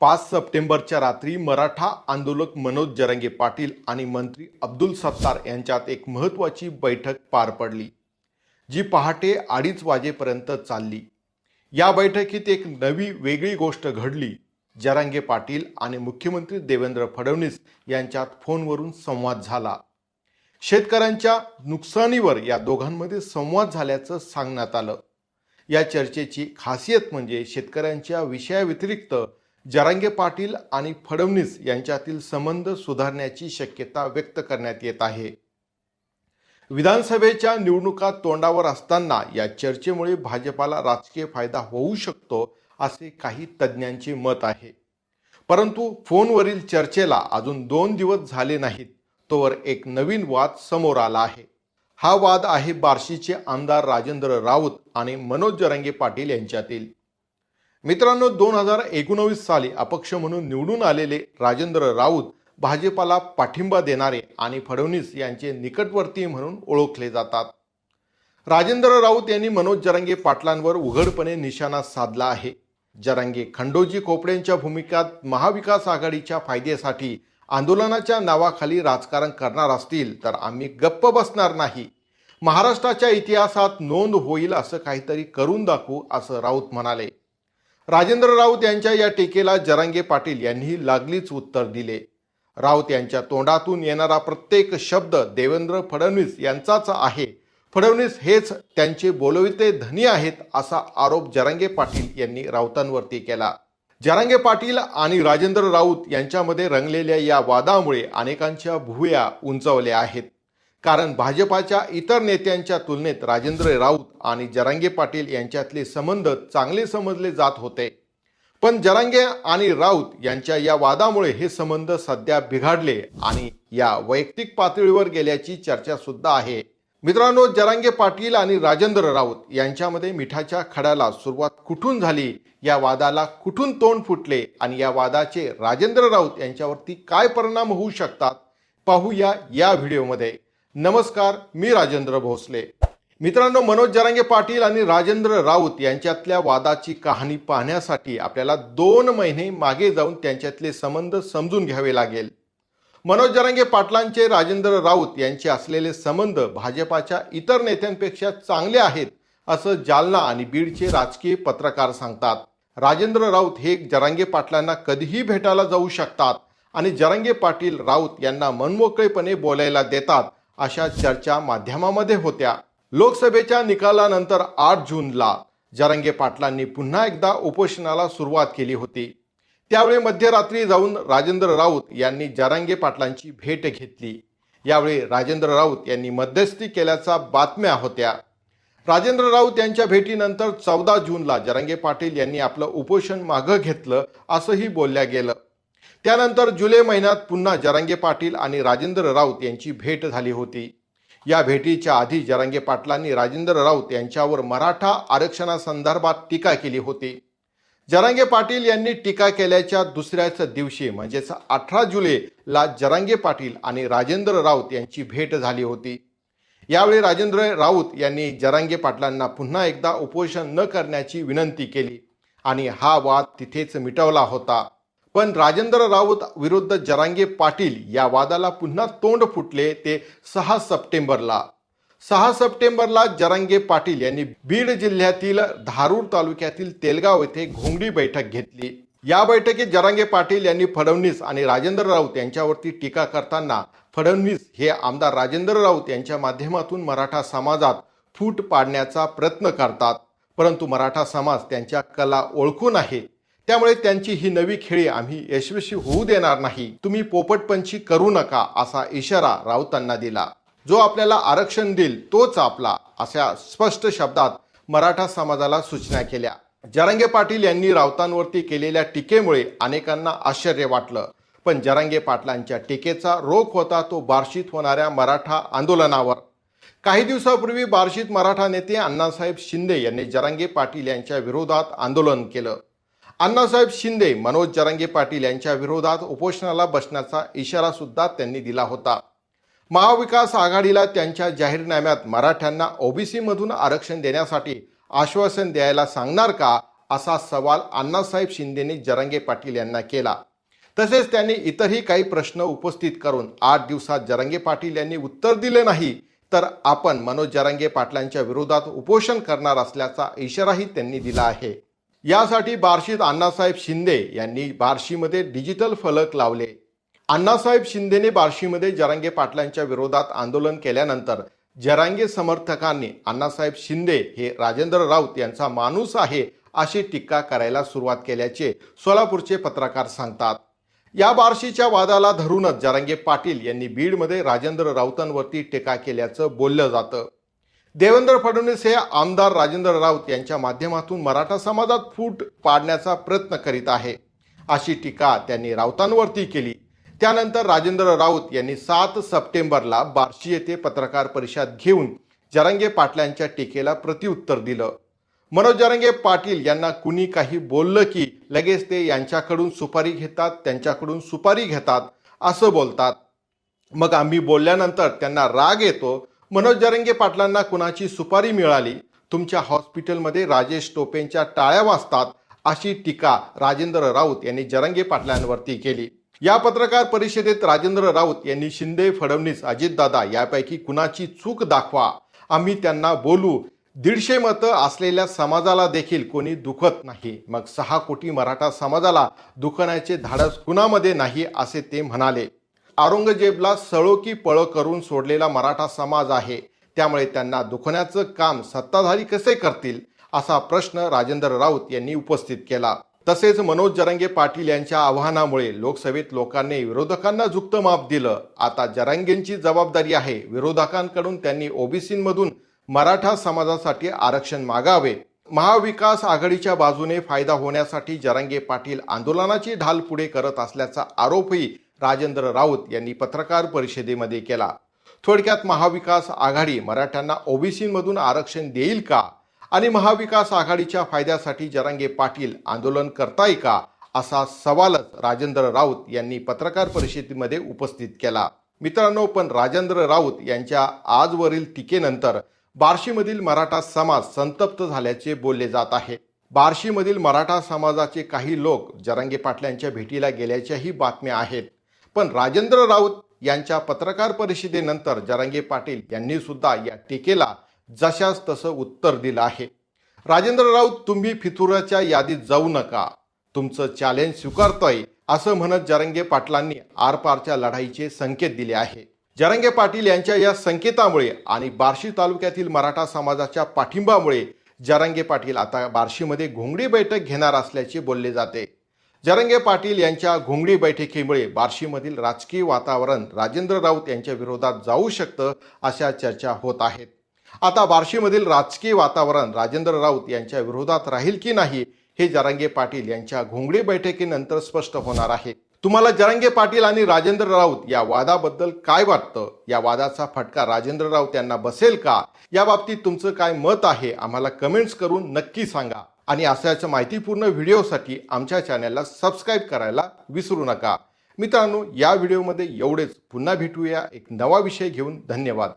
पाच सप्टेंबरच्या रात्री मराठा आंदोलक मनोज जरंगे पाटील आणि मंत्री अब्दुल सत्तार यांच्यात एक महत्त्वाची बैठक पार पडली जी पहाटे अडीच वाजेपर्यंत चालली. या बैठकीत एक नवी वेगळी गोष्ट घडली. जरांगे पाटील आणि मुख्यमंत्री देवेंद्र फडणवीस यांच्यात फोनवरून संवाद झाला. शेतकऱ्यांच्या नुकसानीवर या दोघांमध्ये संवाद झाल्याचं सांगण्यात आलं. या चर्चेची खासियत म्हणजे शेतकऱ्यांच्या विषयाव्यतिरिक्त जरांगे पाटील आणि फडणवीस यांच्यातील संबंध सुधारण्याची शक्यता व्यक्त करण्यात येत आहे. विधानसभेच्या निवडणुका तोंडावर असताना या चर्चेमुळे भाजपाला राजकीय फायदा होऊ शकतो असे काही तज्ज्ञांचे मत आहे. परंतु फोनवरील चर्चेला अजून दोन दिवस झाले नाहीत तोवर एक नवीन वाद समोर आला आहे. हा वाद आहे बार्शीचे आमदार राजेंद्र राऊत आणि मनोज जरांगे पाटील यांच्यातील. मित्रांनो दोन हजार एकोणवीस साली अपक्ष म्हणून निवडून आलेले राजेंद्र राऊत भाजपाला पाठिंबा देणारे आणि फडणवीस यांचे निकटवर्ती म्हणून ओळखले जातात. राजेंद्र राऊत यांनी मनोज जरांगे पाटलांवर उघडपणे निशाणा साधला आहे. जरांगे खंडोजी खोपड्यांच्या भूमिकात महाविकास आघाडीच्या फायद्यासाठी आंदोलनाच्या नावाखाली राजकारण करणार असतील तर आम्ही गप्प बसणार नाही. महाराष्ट्राच्या इतिहासात नोंद होईल असं काहीतरी करून दाखवू असं राऊत म्हणाले. राजेंद्र राऊत यांच्या या टीकेला जरांगे पाटील यांनीही लागलीच उत्तर दिले. राऊत यांच्या तोंडातून येणारा प्रत्येक शब्द देवेंद्र फडणवीस यांचाच आहे. फडणवीस हेच त्यांचे बोलविते धनी आहेत असा आरोप जरांगे पाटील यांनी राऊतांवरती केला. जरांगे पाटील आणि राजेंद्र राऊत यांच्यामध्ये रंगलेल्या या वादामुळे अनेकांच्या भुवया उंचावल्या आहेत. कारण भाजपाच्या इतर नेत्यांच्या तुलनेत राजेंद्र राऊत आणि जरांगे पाटील यांच्यातले संबंध चांगले समजले जात होते. पण जरांगे आणि राऊत यांच्या या वादामुळे हे संबंध सध्या बिघाडले आणि या वैयक्तिक पातळीवर गेल्याची चर्चा सुद्धा आहे. मित्रांनो जरांगे पाटील आणि राजेंद्र राऊत यांच्यामध्ये मिठाच्या खड्याला सुरुवात कुठून झाली? या वादाला कुठून तोंड फुटले? आणि या वादाचे राजेंद्र राऊत यांच्यावरती काय परिणाम होऊ शकतात? पाहूया या व्हिडिओमध्ये. नमस्कार मी राजेंद्र भोसले. मित्रांनो मनोज जरांगे पाटील आणि राजेंद्र राऊत यांच्यातल्या वादाची कहाणी पाहण्यासाठी आपल्याला दोन महिने मागे जाऊन त्यांच्यातले संबंध समजून घ्यावे लागेल. मनोज जरांगे पाटलांचे राजेंद्र राऊत यांचे असलेले संबंध भाजपाच्या इतर नेत्यांपेक्षा चांगले आहेत असं जालना आणि बीडचे राजकीय पत्रकार सांगतात. राजेंद्र राऊत हे जरांगे पाटलांना कधीही भेटायला जाऊ शकतात आणि जरांगे पाटील राऊत यांना मनमोकळेपणे बोलायला देतात अशा चर्चा माध्यमामध्ये होत्या. लोकसभेच्या निकालानंतर आठ जूनला जरंगे पाटलांनी पुन्हा एकदा उपोषणाला सुरुवात केली होती. त्यावेळी मध्यरात्री जाऊन राजेंद्र राऊत यांनी जरांगे पाटलांची भेट घेतली. यावेळी राजेंद्र राऊत यांनी मध्यस्थी केल्याच्या बातम्या होत्या. राजेंद्र राऊत यांच्या भेटीनंतर चौदा जूनला जरांगे पाटील यांनी आपलं उपोषण मागं घेतलं असंही बोलल्या गेलं. त्यानंतर जुलै महिन्यात पुन्हा जरांगे पाटील आणि राजेंद्र राऊत यांची भेट झाली होती. या भेटीच्या आधी जरांगे पाटलांनी राजेंद्र राऊत यांच्यावर मराठा आरक्षणासंदर्भात टीका केली होती. जरांगे पाटील यांनी टीका केल्याच्या दुसऱ्याच दिवशी म्हणजेच अठरा जुलैला जरांगे पाटील आणि राजेंद्र राऊत यांची भेट झाली होती. यावेळी राजेंद्र राऊत यांनी जरांगे पाटलांना पुन्हा एकदा उपोषण न करण्याची विनंती केली आणि हा वाद तिथेच मिटवला होता. पण राजेंद्र राऊत विरुद्ध जरांगे पाटील या वादाला पुन्हा तोंड फुटले ते सहा सप्टेंबरला. सहा सप्टेंबरला जरांगे पाटील यांनी बीड जिल्ह्यातील धारूर तालुक्यातील तेलगाव येथे घोंगडी बैठक घेतली. या बैठकीत जरांगे पाटील यांनी फडणवीस आणि राजेंद्र राऊत यांच्यावरती टीका करताना फडणवीस हे आमदार राजेंद्र राऊत यांच्या माध्यमातून मराठा समाजात फूट पाडण्याचा प्रयत्न करतात. परंतु मराठा समाज त्यांच्या कला ओळखून आहे. त्यामुळे त्यांची ही नवी खेळी आम्ही यशस्वी होऊ देणार नाही. तुम्ही पोपटपंची करू नका असा इशारा राऊतांना दिला. जो आपल्याला आरक्षण देईल तोच आपला अशा स्पष्ट शब्दात मराठा समाजाला सूचना केल्या. जरांगे पाटील यांनी राऊतांवरती केलेल्या टीकेमुळे अनेकांना आश्चर्य वाटलं. पण जरांगे पाटलांच्या टीकेचा रोख होता तो बार्शीत होणाऱ्या मराठा आंदोलनावर. काही दिवसापूर्वी बार्शीत मराठा नेते अण्णासाहेब शिंदे यांनी जरांगे पाटील यांच्या विरोधात आंदोलन केलं. अण्णासाहेब शिंदे मनोज जरांगे पाटील यांच्या विरोधात उपोषणाला बसण्याचा इशारा सुद्धा त्यांनी दिला होता. महाविकास आघाडीला त्यांच्या जाहीरनाम्यात मराठ्यांना ओबीसीमधून आरक्षण देण्यासाठी आश्वासन द्यायला सांगणार का असा सवाल अण्णासाहेब शिंदेने जरांगे पाटील यांना केला. तसेच त्यांनी इतरही काही प्रश्न उपस्थित करून आठ दिवसात जरांगे पाटील यांनी उत्तर दिले नाही तर आपण मनोज जरांगे पाटलांच्या विरोधात उपोषण करणार असल्याचा इशाराही त्यांनी दिला आहे. यासाठी बार्शीत अण्णासाहेब शिंदे यांनी बार्शीमध्ये डिजिटल फलक लावले. अण्णासाहेब शिंदेने बार्शीमध्ये जरांगे पाटलांच्या विरोधात आंदोलन केल्यानंतर जरांगे समर्थकांनी अण्णासाहेब शिंदे हे राजेंद्र राऊत यांचा माणूस आहे अशी टीका करायला सुरुवात केल्याचे सोलापूरचे पत्रकार सांगतात. या बार्शीच्या वादाला धरूनच जरांगे पाटील यांनी बीडमध्ये राजेंद्र राऊतांवरती टीका केल्याचं बोललं जातं. देवेंद्र फडणवीस हे आमदार राजेंद्र राऊत यांच्या माध्यमातून मराठा समाजात फूट पाडण्याचा प्रयत्न करीत आहे. अशी टीका त्यांनी राऊतांवरती केली. त्यानंतर राजेंद्र राऊत यांनी सात सप्टेंबरला बार्शी येथे पत्रकार परिषद घेऊन जरंगे पाटलांच्या टीकेला प्रत्युत्तर दिलं. मनोज जरंगे पाटील यांना कुणी काही बोललं की लगेच ते यांच्याकडून सुपारी घेतात त्यांच्याकडून सुपारी घेतात असं बोलतात. मग आम्ही बोलल्यानंतर त्यांना राग येतो मनोज जरंगे पाटलांना कुणाची सुपारी मिळाली? तुमच्या हॉस्पिटलमध्ये राजेश टोपेंच्या टाळ्या वाजतात अशी टीका राजेंद्र राऊत यांनी जरंगे पाटलांवरती केली. या पत्रकार परिषदेत राजेंद्र राऊत यांनी शिंदे फडणवीस अजितदादा यापैकी कुणाची चूक दाखवा? आम्ही त्यांना बोलू. दीडशे मतं असलेल्या समाजाला देखील कोणी दुखत नाही. मग सहा कोटी मराठा समाजाला दुखण्याचे धाडस कुणामध्ये नाही असे ते म्हणाले. औरंगजेबला सळो की पळो करून सोडलेला मराठा समाज आहे. त्यामुळे त्यांना दुखण्याचं काम सत्ताधारी कसे करतील असा प्रश्न राजेंद्र राऊत यांनी उपस्थित केला. तसेच मनोज जरांगे पाटील यांच्या आव्हानामुळे लोकसभेत लोकांनी विरोधकांना झुकतं माप दिलं. आता जरांगेंची जबाबदारी आहे. विरोधकांकडून त्यांनी ओबीसीमधून मराठा समाजासाठी आरक्षण मागावे. महाविकास आघाडीच्या बाजूने फायदा होण्यासाठी जरांगे पाटील आंदोलनाची ढाल पुढे करत असल्याचा आरोपही राजेंद्र राऊत यांनी पत्रकार परिषदेमध्ये केला. थोडक्यात महाविकास आघाडी मराठ्यांना ओबीसीमधून आरक्षण देईल का? आणि महाविकास आघाडीच्या फायद्यासाठी जरांगे पाटील आंदोलन करताय का? असा सवालच राजेंद्र राऊत यांनी पत्रकार परिषदेमध्ये उपस्थित केला. मित्रांनो पण राजेंद्र राऊत यांच्या आजवरील टीकेनंतर बार्शीमधील मराठा समाज संतप्त झाल्याचे बोलले जात आहे. बार्शीमधील मराठा समाजाचे काही लोक जरांगे पाटलांच्या भेटीला गेल्याच्याही बातम्या आहेत. पण राजेंद्र राऊत यांच्या पत्रकार परिषदेनंतर जरांगे पाटील यांनी सुद्धा या टीकेला जशास तसं उत्तर दिलं आहे. राजेंद्र राऊत तुम्ही फितुराच्या यादीत जाऊ नका. तुमचं चॅलेंज स्वीकारतोय असं म्हणत जरंगे पाटलांनी आरपारच्या लढाईचे संकेत दिले आहे. जरंगे पाटील यांच्या या संकेतामुळे आणि बार्शी तालुक्यातील मराठा समाजाच्या पाठिंबामुळे जरंगे पाटील आता बार्शीमध्ये घोंगडी बैठक घेणार असल्याचे बोलले जाते. जरंगे पाटील यांच्या घोंगडी बैठकीमुळे बार्शीमधील राजकीय वातावरण राजेंद्र राऊत यांच्या विरोधात जाऊ शकतं अशा चर्चा होत आहेत. आता बार्शीमधील राजकीय वातावरण राजेंद्र राऊत यांच्या विरोधात राहील की नाही हे जरांगे पाटील यांच्या घोंगडी बैठकीनंतर स्पष्ट होणार आहे. तुम्हाला जरांगे पाटील आणि राजेंद्र राऊत या वादाबद्दल काय वाटतं? या वादाचा फटका राजेंद्र राऊत यांना बसेल का? या बाबतीत तुमचं काय मत आहे? आम्हाला कमेंट्स करून नक्की सांगा. आणि अशाच माहितीपूर्ण व्हिडिओसाठी आमच्या चॅनलला सबस्क्राईब करायला विसरू नका. मित्रांनो या व्हिडिओमध्ये एवढेच. पुन्हा भेटूया एक नवा विषय घेऊन. धन्यवाद.